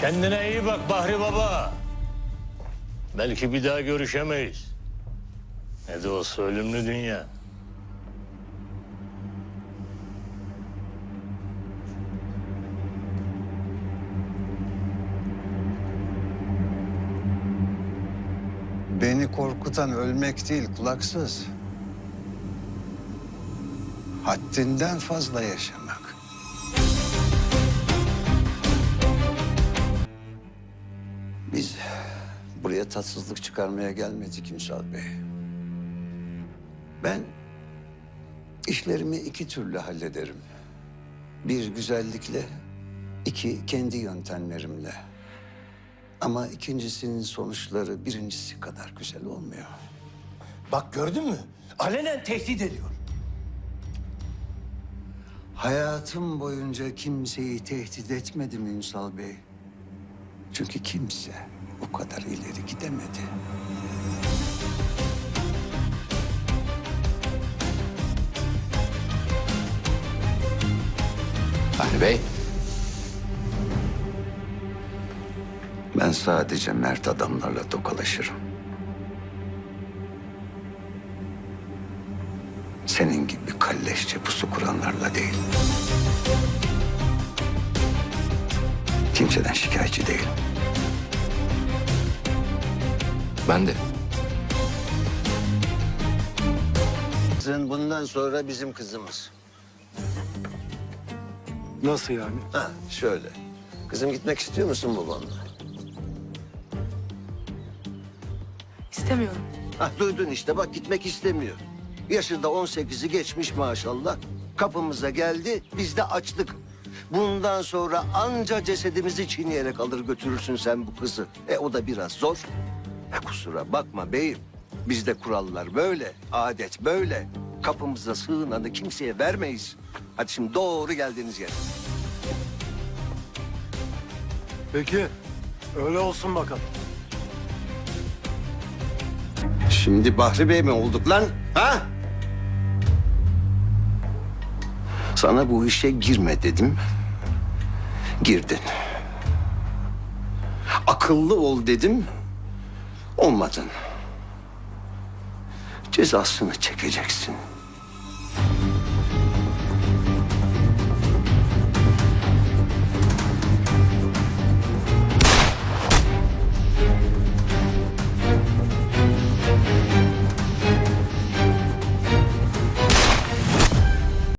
Kendine iyi bak Bahri Baba. Belki bir daha görüşemeyiz. Ne de olsa ölümlü dünya. Beni korkutan ölmek değil kulaksız. Haddinden fazla yaşamak. Biz buraya tatsızlık çıkarmaya gelmedik Ünsal Bey. Ben işlerimi iki türlü hallederim. Bir güzellikle, iki kendi yöntemlerimle. Ama ikincisinin sonuçları birincisi kadar güzel olmuyor. Bak gördün mü? Alenen tehdit ediyor. Hayatım boyunca kimseyi tehdit etmedim Ünsal Bey. Çünkü kimse o kadar ileri gidemedi. Bahri Bey, Ben sadece mert adamlarla tokalaşırım. Senin gibi kalleşçe pusu kuranlarla değil. Kimseden şikayetçi değilim. Ben de. Kızın bundan sonra bizim kızımız. Nasıl yani? Ha şöyle. Kızım gitmek istiyor musun babanla? İstemiyorum. Ha duydun işte bak gitmek istemiyor. Yaşı da 18'i geçmiş maşallah. Kapımıza geldi biz de açtık. Bundan sonra anca cesedimizi çiğneyerek alır götürürsün sen bu kızı. E o da biraz zor. E kusura bakma beyim. Bizde kurallar böyle, adet böyle. Kapımıza sığınanı kimseye vermeyiz. Hadi şimdi doğru geldiğiniz yere. Peki. Öyle olsun bakalım. Şimdi Bahri Bey mi olduk lan? Ha? Sana bu işe girme dedim. Girdin. Akıllı ol dedim. Olmadın. Cezasını çekeceksin.